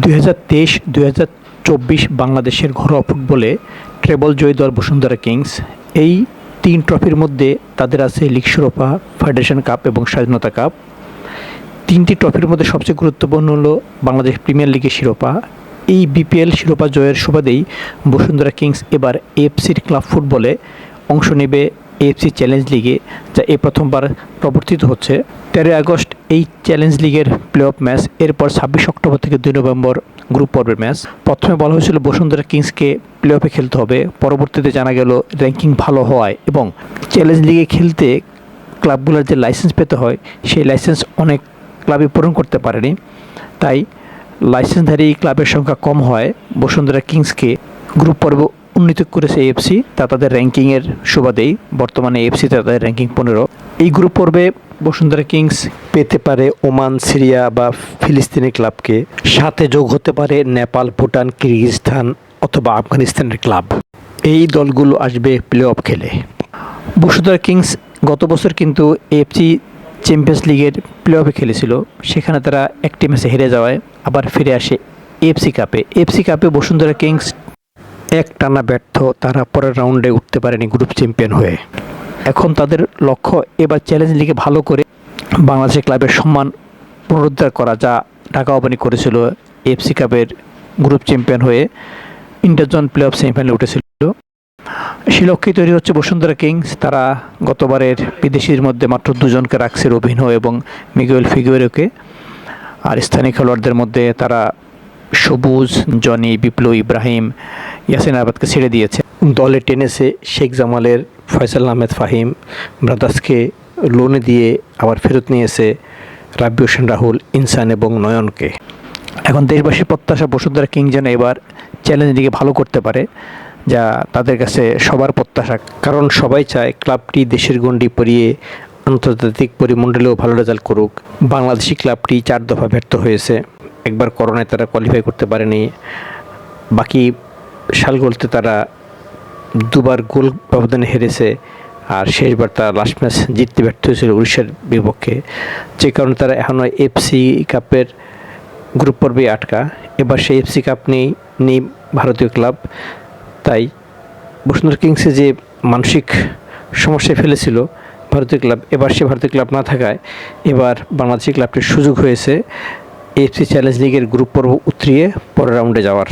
দুই হাজার তেইশ হাজার চব্বিশ বাংলাদেশের ঘরোয়া ফুটবলে ট্রেবল জয়ী দল বসুন্ধরা কিংস। এই তিন ট্রফির মধ্যে তাদের আছে লিগ শিরোপা, ফেডারেশন কাপ এবং স্বাধীনতা কাপ। তিনটি ট্রফির মধ্যে সবচেয়ে গুরুত্বপূর্ণ হলো বাংলাদেশ প্রিমিয়ার লিগের শিরোপা। এই বিপিএল শিরোপা জয়ের সুবাদেই বসুন্ধরা কিংস এবার এফসির ক্লাব ফুটবলে অংশ নেবে এএফসি চ্যালেঞ্জ লিগে, যা এ প্রথমবার প্রবর্তিত হচ্ছে। তেরোই আগস্ট এই চ্যালেঞ্জ লিগের প্লে অফ ম্যাচ এরপর ছাব্বিশ অক্টোবর থেকে দুই নভেম্বর গ্রুপ পর্বের ম্যাচ প্রথমে বলা হয়েছিল বসুন্ধরা কিংসকে প্লে অফে খেলতে হবে। পরবর্তীতে জানা গেল র্যাঙ্কিং ভালো হওয়ায় এবং চ্যালেঞ্জ লিগে খেলতে ক্লাবগুলোর যে লাইসেন্স পেতে হয়, সেই লাইসেন্স অনেক ক্লাবে পূরণ করতে পারেনি। তাই লাইসেন্সধারী ক্লাবের সংখ্যা কম হয় বসুন্ধরা কিংসকে গ্রুপ পর্ব উন্নীত করেছে এএফসি তা তাদের র্যাঙ্কিংয়ের সুবাদেই বর্তমানে এএফসিতে তাদের র্যাঙ্কিং পনেরো। এই গ্রুপ পর্বে বসুন্ধরা কিংস পেতে পারে ওমান, সিরিয়া বা ফিলিস্তিনি ক্লাবকে। সাথে যোগ হতে পারে নেপাল, ভুটান, কিরগিজস্তান অথবা আফগানিস্তানের ক্লাব। এই দলগুলো আসবে প্লে অফ খেলে। বসুন্ধরা কিংস গত বছর কিন্তু এফসি চ্যাম্পিয়ন্স লিগের প্লে অফে খেলেছিল। সেখানে তারা একটি ম্যাচে হেরে যাওয়ায় আবার ফিরে আসে এফসি কাপে। এফসি কাপে বসুন্ধরা কিংস এক টানা ব্যর্থ, তারা পরের রাউন্ডে উঠতে পারেনি গ্রুপ চ্যাম্পিয়ন হয়ে। এখন তাদের লক্ষ্য এবার চ্যালেঞ্জ লিগে ভালো করে বাংলাদেশের ক্লাবের সম্মান পুনরুদ্ধার করা যা ঢাকা ওপেনিং করেছিল এফসি কাপের গ্রুপ চ্যাম্পিয়ন হয়ে ইন্টারজন প্লে অফ সেমিফাইনালে উঠেছিল। সে লক্ষ্যে তৈরি হচ্ছে বসুন্ধরা কিংস। তারা গতবারের বিদেশির মধ্যে মাত্র দুজনকে রাখছে রবিনহো এবং মিগুয়েল ফিগুয়েরোকে। আর স্থানীয় খেলোয়াড়দের মধ্যে তারা সবুজ, জনি, বিপ্লব, ইব্রাহিম, ইয়াসিন আবাদকে ছেড়ে দিয়েছে। দলে টেনেছে শেখ জামালের ফয়সাল আহমেদ ফাহিম, ব্রাদার্সকে লোনে দিয়ে আবার ফেরত নিয়েছে রাব্বি হোসেন রাহুল, ইনসান এবং নয়নকে। এখন দেশবাসীর প্রত্যাশা বসুন্ধরা কিং যেন এবার চ্যালেঞ্জ দিকে ভালো করতে পারে, যা তাদের কাছে সবার প্রত্যাশা। কারণ সবাই চায় ক্লাবটি দেশের গণ্ডি পরিয়ে আন্তর্জাতিক পরিমণ্ডলেও ভালো রেজাল্ট করুক। বাংলাদেশি ক্লাবটি চার দফা ব্যর্থ হয়েছে। একবার করোনায় তারা কোয়ালিফাই করতে পারেনি। বাকি সালগুলোতে তারা দুবার গোল ব্যবধানে হেরেছে আর শেষবার তারা লাস্ট ম্যাচ জিততে ব্যর্থ হয়েছিল উড়িষ্যার বিপক্ষে। যে কারণে তারা এখনও এফসি কাপের গ্রুপ পর্বে আটকা। এবার সেই এফসি কাপ নেই নেই ভারতীয় ক্লাব তাই বসুন্ধরা কিংসে যে মানসিক সমস্যায় ফেলেছিল ভারতীয় ক্লাব এবার সে ভারতীয় ক্লাব না থাকায় এবার বাংলাদেশি ক্লাবটির সুযোগ হয়েছে। এফসি চ্যালেঞ্জ লিগের গ্রুপ পর্ব উতরিয়ে পরের রাউন্ডে যাওয়ার।